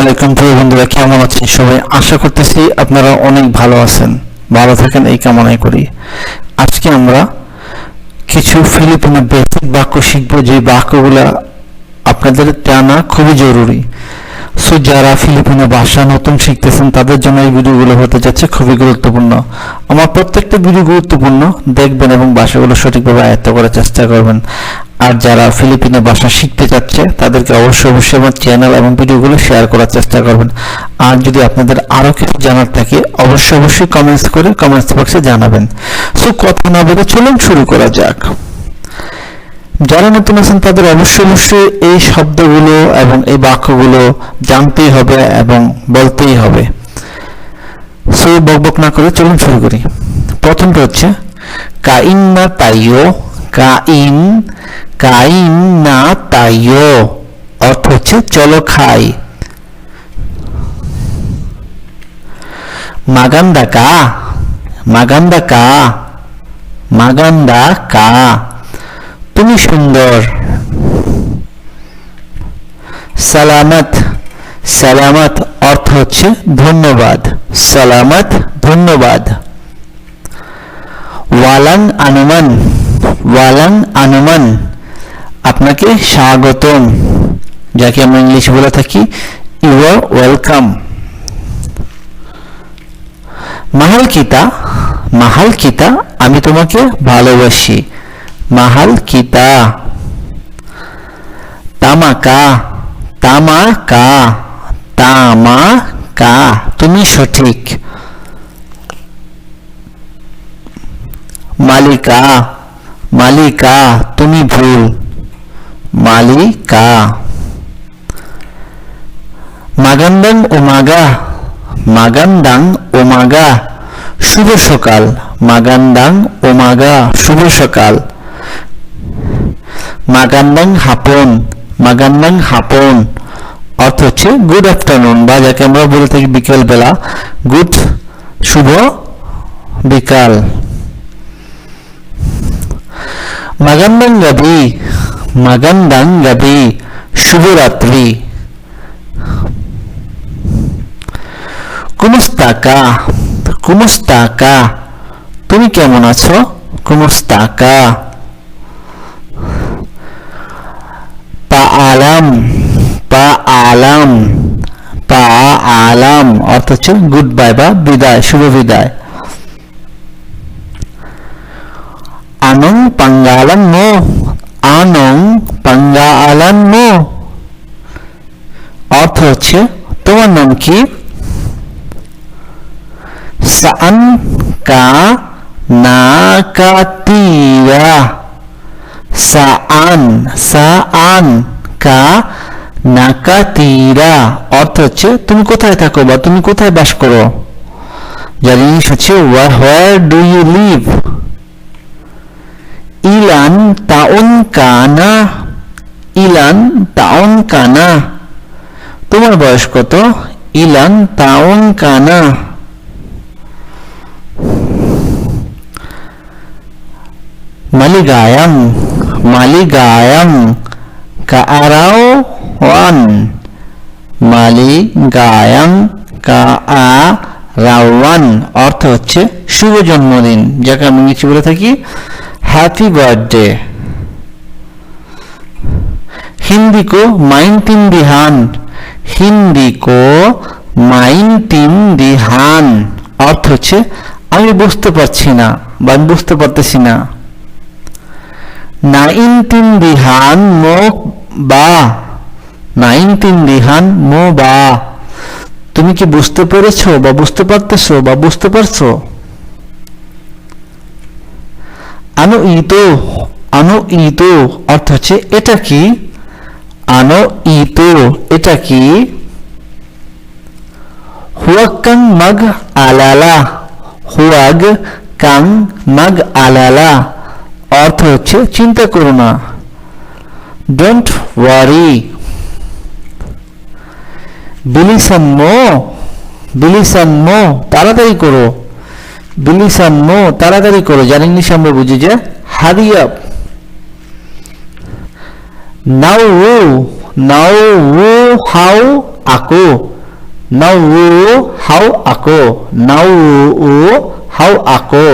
আলাইকুম প্রিয় বন্ধুরা, কেমন আছেন সবাই? আশা করতেছি আপনারা অনেক ভালো আছেন। ভালো থাকেন, এই কামনাই করি। আজকে আমরা কিছু ফিলিপিনো বেসিক বাক্য শিখব। যে বাক্যগুলো আপনাদের জানা খুবই জরুরি। সো যারা ফিলিপিনো ভাষা নতুন শিখতেছেন, তাদের জন্য এই ভিডিওগুলো হতে যাচ্ছে খুবই গুরুত্বপূর্ণ। আমার প্রত্যেকটা ভিডিও গুরুত্বপূর্ণ। দেখবেন এবং ভাষাগুলো সঠিকভাবে আয়ত্ত করার চেষ্টা করবেন। আর যারা ফিলিপিনো ভাষা শিখতে চাচ্ছে, তাদেরকে অবশ্যই অবশ্যই আমার চ্যানেল এবং ভিডিওগুলো শেয়ার করার চেষ্টা করবেন। আর যদি আপনাদের আরও কিছু জানার থাকে, অবশ্যই অবশ্যই কমেন্টস করে কমেন্টস বক্সে জানাবেন। সো কথা না বলে চলুন শুরু করা যাক। যারা নতুন আছেন, তাদের অবশ্যই অবশ্যই এই শব্দগুলো এবং এই বাক্যগুলো জানতেই হবে এবং বলতেই হবে। সো বকবক না করে চলুন শুরু করি। প্রথমটা হচ্ছে কাইন না তাইও কাইন কাইন না তাইও অর্থ হচ্ছে চলো খাই। মাগান্দা কা মাগান্দা কা মাগান্দা কা, তুমি সুন্দর। সালামত সালামত অর্থ হচ্ছে ধন্যবাদ। সালামত, ধন্যবাদ। ওয়ালাং আনুমান ওয়ালাং আনুমান। আপনাকে স্বাগতম। যাকে আমরা ইংলিশে বলে থাকি ইউ আর ওয়েলকাম মাহাল কিতা মাহাল কিতা, আমি তোমাকে ভালোবাসি। মাহাল কিতা। তামাকা তামাকা তামাকা, তুমি সঠিক। মালিকা মালিকা, তুমি ভুল। মালিকা। মাগান্দাং ওমাগা মাগান্দাং ওমাগা শুভ সকাল। মাগান্দাং ওমাগা শুভ সকাল। মাগান্দাং হাপন মাগান্দাং হাপন। অর্থ হচ্ছে গুড আফটারনুন বা যাকে আমরা বলে থাকি বিকেল বেলা গুড শুভ বিকাল। মাগান্দাং গাবি মাগান্দাং গাবি শুভরাত্রি কুমস্তাকা কুমস্তাকা তুমি কেমন আছো? কুমস্তাকা পা আলাম পা আলাম পা আলাম অর্থ হচ্ছে গুড বাই বা বিদায়, শুভ বিদায়. আনং পাঙ্গালান মো আনং পাঙ্গালান মো অর্থ তোমার নাম কি saan ka nakatira? Saan saan ka nakatira? অর্থ হচ্ছে তুমি কোথায় থাকো বা তুমি কোথায় বাস করো? যার English where do you live ইলান তাউন কানা ইলান তাউন কানা তোমার বয়স কত? ইলান তাউন কানা maligayang maligayang kaarawan maligayang kaarawan অর্থ হচ্ছে শুভ জন্মদিন। যাকে আমি ইংরেজি বলে থাকি হ্যাপি বার্থডে হিন্দি কো মাইন তিন দিহান হিন্দি কো মাইন তিন দিহান অর্থ হচ্ছে, আমি বুঝতে পারছি না, বা আমি বুঝতে পারতেছি না। নাইন তিন দিহান মো বা। নাইন তিন দিহান মো বা। তুমি কি বুঝতে পেরেছ, বা বুঝতে পারতেছো, বা বুঝতে পারছ? আনো ইতো আনো ইতো অর্থ হচ্ছে এটা কি? আনো ইতো এটা কি? হুয়াক কাং মাগ আলালা। হুয়াগ, কাং মাগ আলালা। অর্থ হচ্ছে চিন্তা করো না। Don't worry. বিলিসাম্মো বিলিসাম্মো, তাড়াতাড়ি করো। বিলিসাম্মো, তাড়াতাড়ি করো যার ইংলিশ আমরা বুঝি যে? হারি আপ নাও ও now O how ako now how ako now O how ako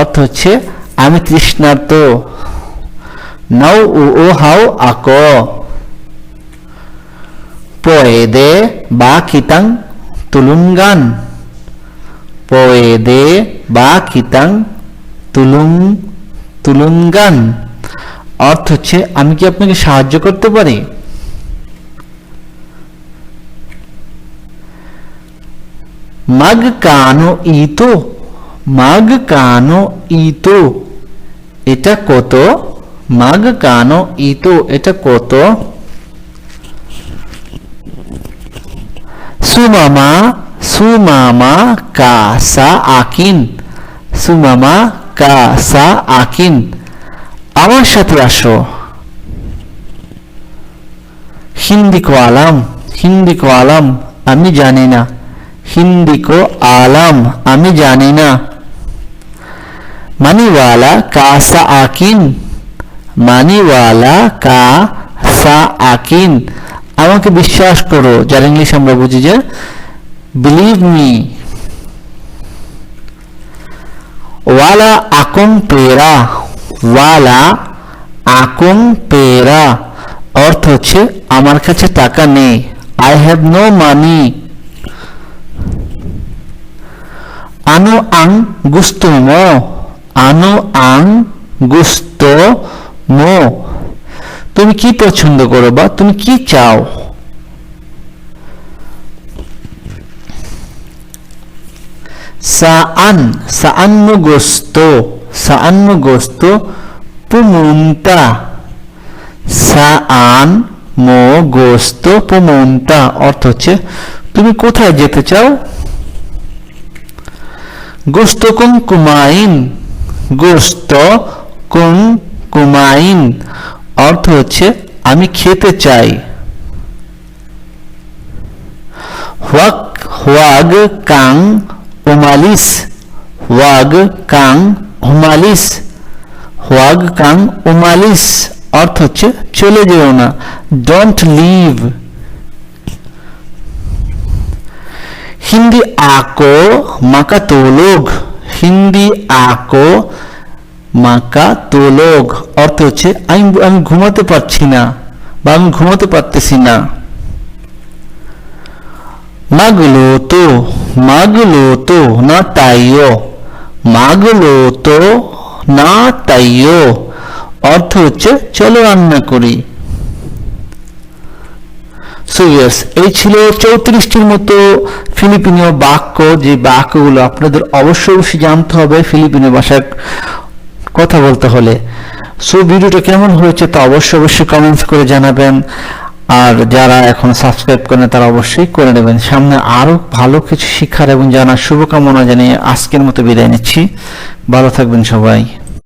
অর্থ হচ্ছে, আমি তৃষ্ণার্ত। নাও ও হাউ ako পয়েদে বা কিতাং তুলুঙ্গান। পয়েদে বা কিতাং তুলুং তুলুঙ্গান অর্থ হচ্ছে, আমি কি আপনাকে সাহায্য করতে পারি? মাগ কানো ইতো, মাগ কানো ইতো, এটা কত? মাগ কানো ইতো, এটা কত? সুমামা সুমামা কা সা আকিন সুমামা কা সা আকিন আমার সাথে আসো। হিন্দি কো আলাম হিন্দি কো আলাম, আমি জানি না। হিন্দি কো আলাম, আমি জানি না। মানিওয়ালা কা সা আকিন। মানিওয়ালা কা সা আকিন। আমাকে বিশ্বাস করো, যার ইংলিশ আমরা বুঝি যে বিলিভ মি ওয়ালা আকুম পেরা ওয়ালা আকুম পেরা অর্থ হচ্ছে আমার কাছে টাকা নেই আই হ্যাভ নো মানি আনো আং গুস্ত মো আনো আং গুস্ত মো তুমি কি পছন্দ করো বা তুমি কি চাও saan saan mo gusto saan mo gusto pumunta saan mo gusto pumunta অর্থ হচ্ছে তুমি কোথায় যেতে চাও gusto kong kumain gusto kong kumain অর্থ হচ্ছে আমি খেতে চাই huwag huwag kang umalis huwag kang umalis huwag kang umalis অর্থ হচ্ছে চলে যেও না। ডোন্ট লিভ হিন্দি আको মাকা তোলোগ। হিন্দি আको মাকা তোলোগ। অর্থ হচ্ছে, আমি আমি ঘুমাতে পারছি না বা আমি ঘুমাতে পারতেছি না। Magluto magluto na tayo. Magluto না তাইও অর্থ হচ্ছে চলো রান্না করি এই ছিল চৌত্রিশটির মতো ফিলিপিনীয় বাক্য যে বাক্যগুলো আপনাদের অবশ্যই অবশ্যই জানতে হবে ফিলিপিনীয় ভাষায় কথা বলতে হলে সো ভিডিওটা কেমন হয়েছে তা অবশ্যই অবশ্যই কমেন্টস করে জানাবেন আর যারা এখন সাবস্ক্রাইব করেন তারা অবশ্যই করে নেবেন। সামনে আরও ভালো কিছু শিক্ষার এবং জানার শুভকামনা জানিয়ে আজকের মতো বিদায় নিচ্ছি। ভালো থাকবেন সবাই।